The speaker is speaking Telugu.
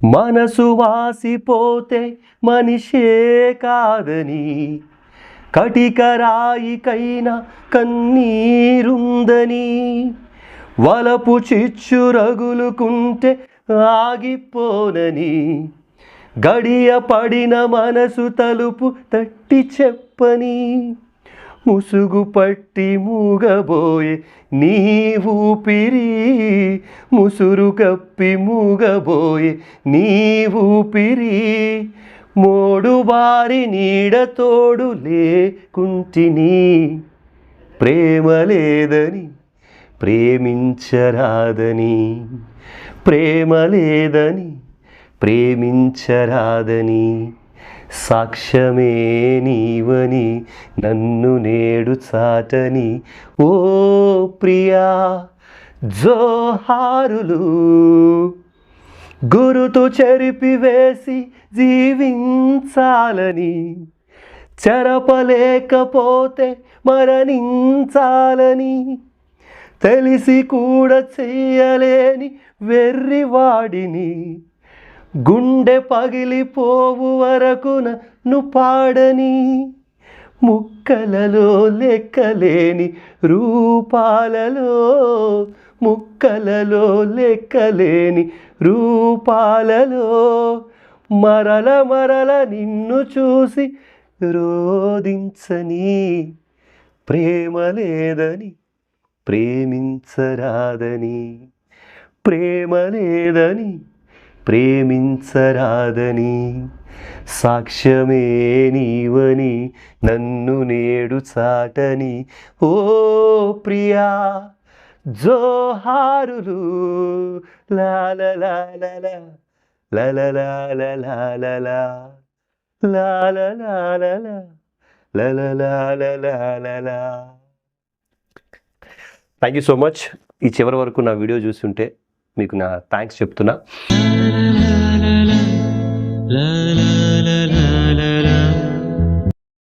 మనసు వాసిపోతే మనిషే కాదని కటికరాయికైనా కన్నీరుందని వలపు చిచ్చు రగులుకుంటే ఆగిపోనని గడియ పడిన మనసు తలుపు తట్టి చెప్పని ముసుగు పట్టి మూగబోయే నీ ఊపిరి ముసురు కప్పి మూగబోయే నీ ఊపిరి మోడుబారి నీడతోడు లేకుంటిని ప్రేమ లేదని ప్రేమించరాదని ప్రేమ లేదని ప్రేమించరాదని. సాక్ష్యమే నీవని నన్ను నేడు చాటని. ఓ ప్రియా జోహారులు గురుతు చెరిపివేసి జీవించాలని. చెరపలేకపోతే మరణించాలని. తెలిసి కూడా చేయలేని వెర్రివాడిని గుండె పగిలిపోవు వరకు నన్ను పాడని ముక్కలలో లెక్కలేని రూపాలలో ముక్కలలో లెక్కలేని రూపాలలో మరల మరల నిన్ను చూసి రోధించని ప్రేమ లేదని ప్రేమించరాదని ప్రేమ లేదని ప్రేమించరాదని సాక్ష్యమే నీవని నన్ను నేడు చాటని ఓ ప్రియా జోహారులు థ్యాంక్ యూ సో మచ్ ఈ చివరి వరకు నా వీడియో చూస్తుంటే మీకు నా థ్యాంక్స్ చెప్తున్నా.